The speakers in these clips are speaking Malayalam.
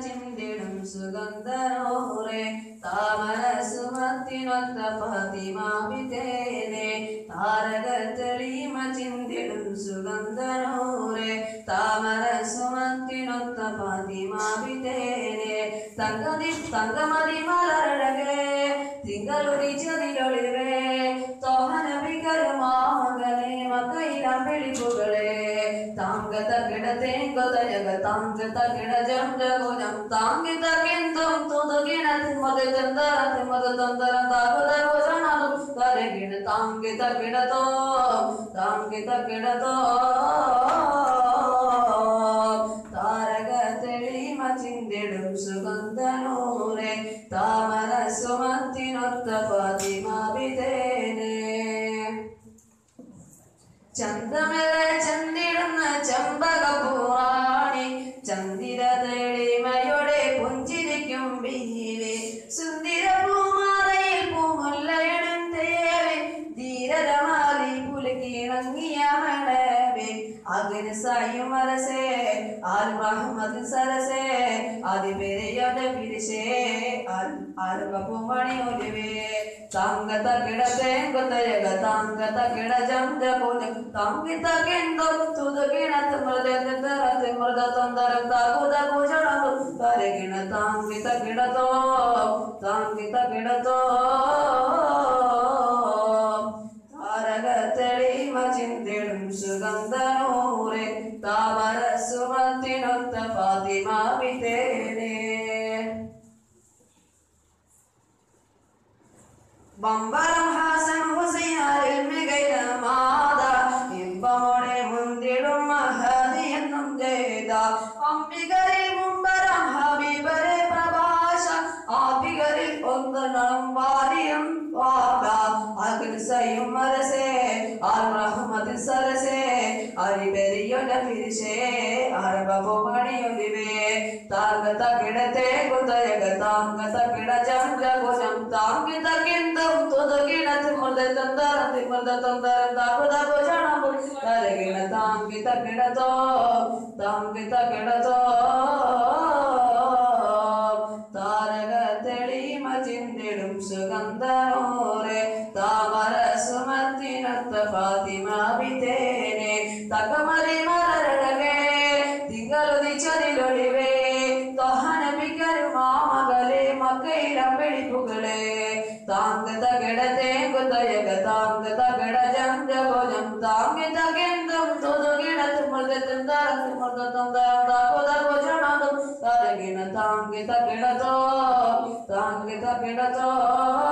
ചിന്തിടും സുഗന്ധനോറെ താമര സുമത്തിനൊത്ത പതിമാവിതേനെ താരക തെളിമ ചിന്തിടും സുഗന്ധനോറെ താമര സുമത്തിനൊത്ത പതിമാവിതേനെ തങ്കതി തങ്കമതി മലരഴകേ തിങ്കളുരിച്ചതിലൊളിവേ തോഹന വികരുമാമകളെ മക്കയിലാം വെളിപ്പുകളെ గత గిడతే గత జగతాం గత గిడ జం జగో జం తాం గత కింతం తోద గిడ తిమద జందర తిమద తందర తాగద వజనాలు తరే గిడ తాం గత గిడతో తాం గత గిడతో ಸರ್ವಭುವಣಿಯುಲಿವೆ. ಸಾಂಗತ ಗಿಡತೆಂಗುತಯಗತಾಂಗತ ಗಿಡ ಜಂಜ ಪೂಜೆ ತಾಂಗಿತ ಕೆಂದು ತುದ ಗಿಣತ ಮೃದೆ ನಿಂದರತೆ ಮೃದ ತೊಂದರ ತಾಗುದ ಭೂಷಣ ತರೆ ಗಿಣ. ತಾಂಗಿತ ಗಿಡತೋ ತಾಂಗಿತ ಗಿಡತೋ ತಾರಗ ತಳಿ ಮಚಿಂತಿಡು ಸುಗಂಧ ನೂರೆ. ತಾವರ ಸುಮತಿನೊತ್ತ ಫಾತಿಮಾ ಬಿತೇನೆ பம்பரம் ஹாசன் ஹுசைனாரில் மிகைன மாதா இன்பமோடே முந்திடும் மகதி என்னும் தேதா அம்பிகரில் അരബോ മണിയൊലിവേ താങ്ക തകിടത്തെ കുതയക താങ്ക തകിട ജംജ കുജം താങ്കി തകിന്തം തുതുകിണ തിമൃത തന്തര തിമൃത തന്തര. താകുത ഭുജണം തരകിണ താങ്കി തകിടതോ താങ്കി തകിടതോ താരക തെളിമ ചിന്തിടും സുഗന്ധനോറെ താമര സുമത്തിനൊത്ത ഫാത്തിമാവിതേനെ. തകമറി सांगेचा पेडाचा सांगेचा पेडाचा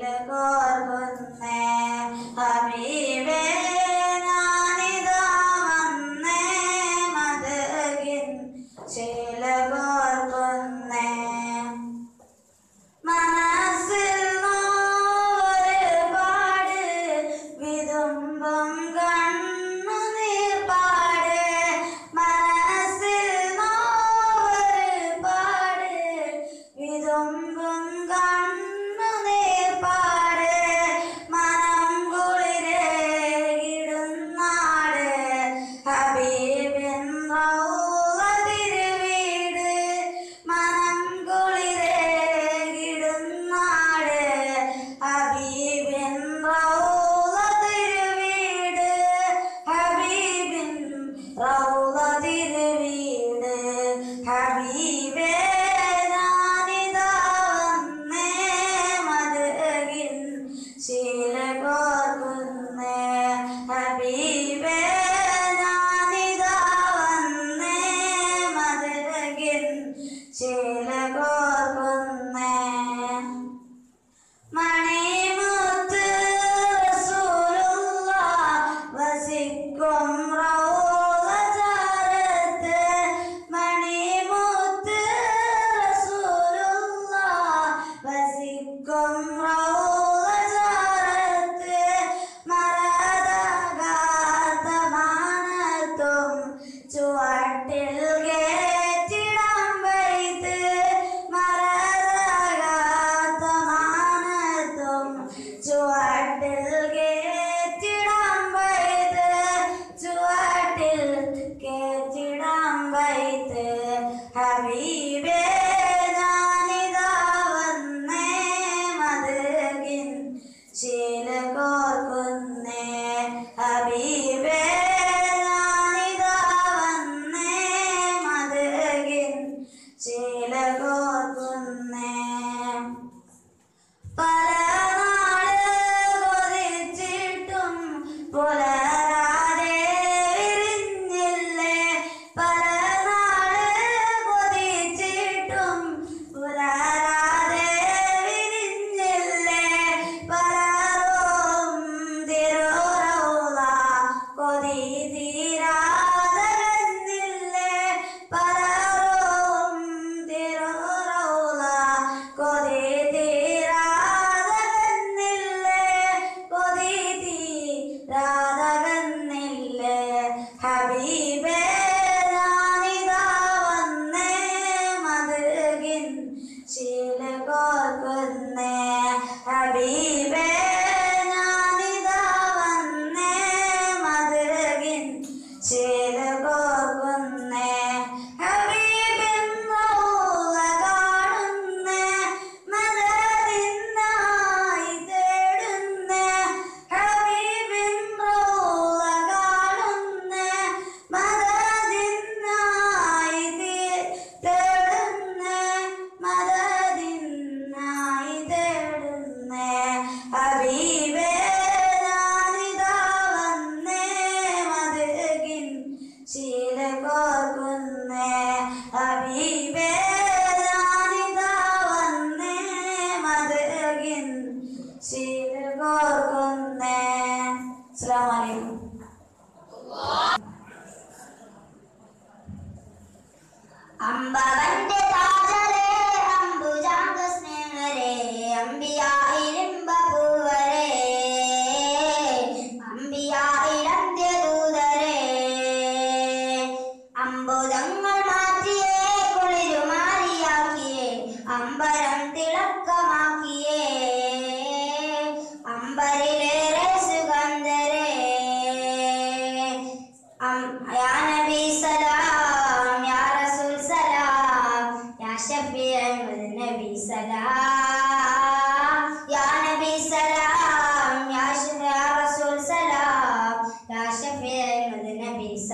Lagarvan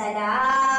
I out.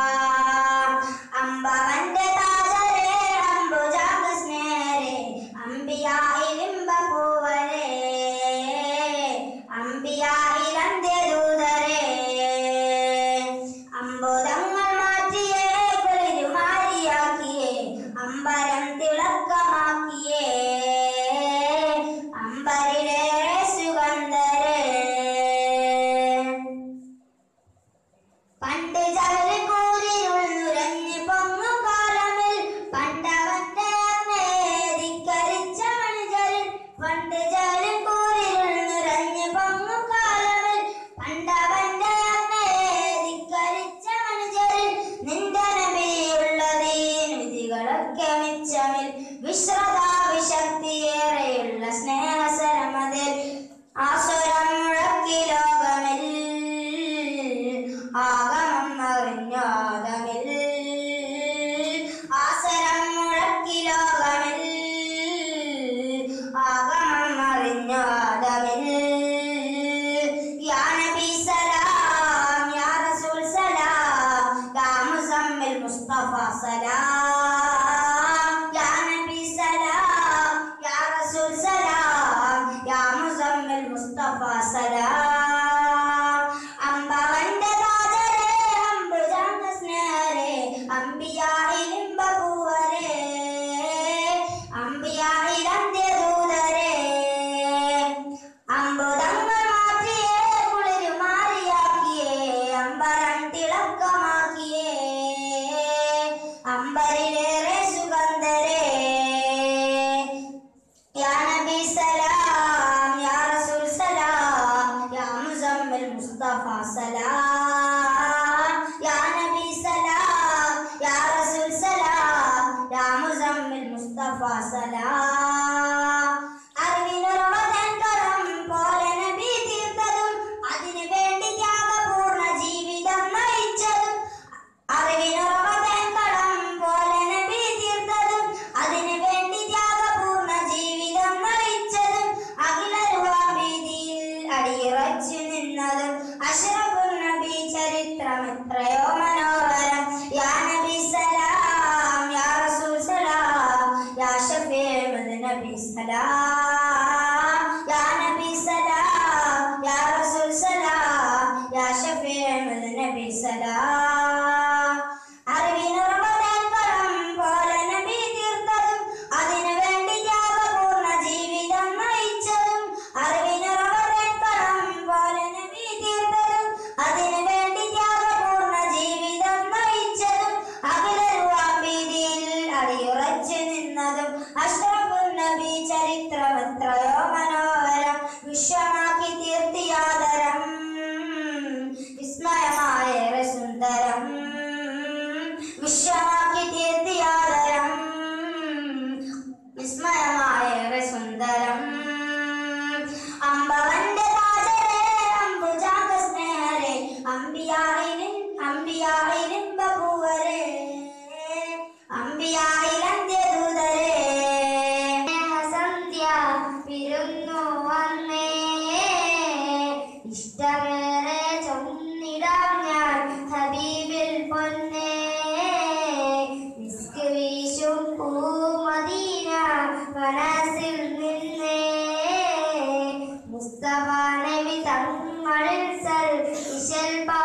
for himself. He shall pass.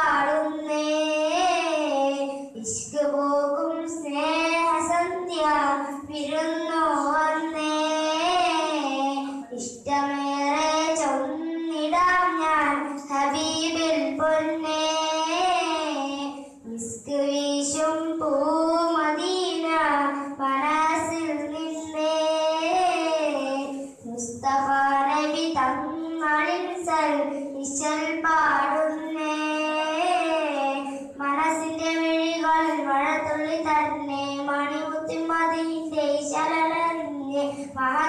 barra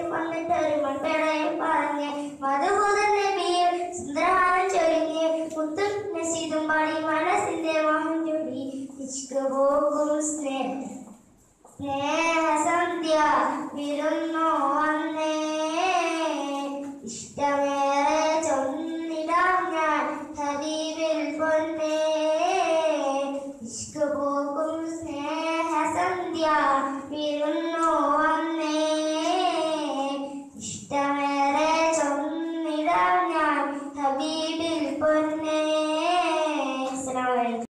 प्रतिफलित रिमंडे